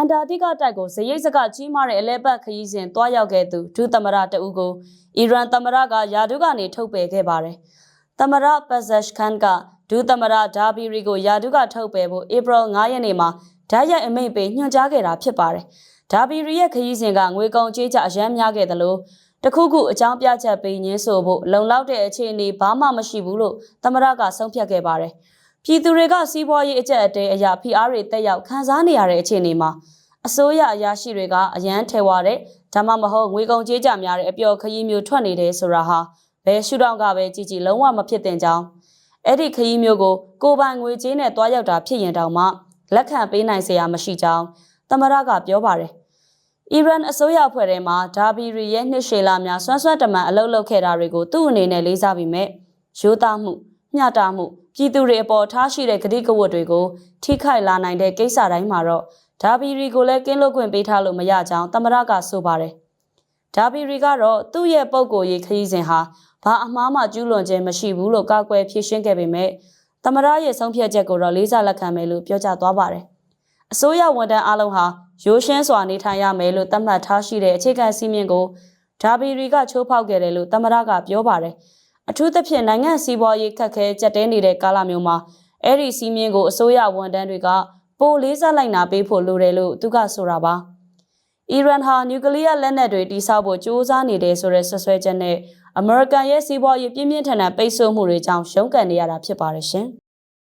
န်တာတိကတိုက်ကိုဇရိတ်စကကြီးမားတဲ့အလဲပတ်ခရီးစဉ်တွားရောက်ခဲ့သူဒုသမရတအူးကိုအီရန်သမရကယာဒုကနေထုတ်ပယ်ခဲ့ပါတယ်။သမရပတ်ဇက်ခန်ကဒုသမရဒါဘီရီကိုယာဒုကထုတ်ပယ်ဖို့ဧပြီ9ရက်နေ့မှာဓာတ်ရိုက်အမိန့်ပေးညွှန်ကြားခဲ့တာဖြစ်ပါတယ်။ဒါဘီရီရဲ့ခရီးစဉ်ကငွေကုန်ကြေးကျအရမ်းများခဲ့တယ်လို့တခုခုအကြောင်းပြချက်ပေးညင်းဆိုဖို့လုံလောက်တဲ့အခြေအနေဘာမှမရှိဘူးလို့သမရကဆုံးဖြတ်ခဲ့ပါတယ်။ ပြည်သူတွေကစီးပွားရေးအကျက်အတဲအရာဖိအားတွေတက်ရောက်ခံစားနေရတဲ့အခြေအနေမှာအစိုးရအရာရှိတွေကအရန်ထဲဝါတဲ့ဒါမှမဟုတ်ငွေကုန်ကြေးကြများတဲ့အပျော်ခရီးမျိုးထွက်နေတယ်ဆိုတာဟာဘယ်ရှုထောင့်ကပဲကြည်ကြည်လုံးဝမဖြစ်တင်ကြောင်းအဲ့ဒီခရီးမျိုးကိုကိုပိုင်ငွေကြေးနဲ့တွားရောက်တာဖြစ်ရင်တောင်မှလက်ခံပေးနိုင်စရာမရှိကြောင်းသမရကပြောပါတယ်အီရန်အစိုးရအဖွဲ့ထဲမှာဒါဘီရီရဲ့နှစ်ရှည်လာများဆွမ်းဆွမ်းတမန်အလုပ်လုပ်ခဲ့တာတွေကိုသူ့အနေနဲ့လေးစားပြီးမြဲရိုးသားမှု မျှတမှုပြည်သူတွေအပေါ်ထားရှိတဲ့ဂတိကဝတ်တွေကိုထိခိုက်လာနိုင်တဲ့ကိစ္စတိုင်းမှာတော့ဒါဘီရီကိုလည်းကင်းလွတ်ခွင့်ပေးထားလို့မရကြောင်းသမရကဆိုပါတယ်ဒါဘီရီကတော့သူ့ရဲ့ပုံကိုယ်ရေးခရီးစဉ်ဟာဘာအမှားမှကျူးလွန်ခြင်းမရှိဘူးလို့ကာကွယ်ဖြေရှင်းခဲ့ပေမဲ့သမရရဲ့ဆုံးဖြတ်ချက်ကိုတော့လေးစားလက်ခံမယ်လို့ပြောကြားသွားပါတယ်အစိုးရဝန်ထမ်းအလုံးဟာရိုးရှင်းစွာနေထိုင်ရမယ်လို့သတ်မှတ်ထားရှိတဲ့အခြေခံစည်းမျဉ်းကိုဒါဘီရီကချိုးဖောက်ခဲ့တယ်လို့သမရကပြောပါတယ် အထူးသဖြင့်နိုင်ငံစီးပွားရေးခက်ခဲကြက်တဲနေတဲ့ကာလမျိုးမှာအဲ့ဒီစီးမြင့်ကိုအစိုးရဝန်ထမ်းတွေကပိုလေးစားလိုက်နာပေးဖို့လိုတယ်လို့သူကဆိုတာပါ။အီရန်ဟာနျူကလ িয়ার လက်နက်တွေတိစောက်ဖို့ကြိုးစားနေတယ်ဆိုတဲ့ဆွဆွဲချက်နဲ့အမေရိကန်ရဲ့စီးပွားရေးပြင်းပြင်းထန်ထန်ပိတ်ဆို့မှုတွေကြောင့်ရှုံးကန်နေရတာဖြစ်ပါတယ်ရှင်။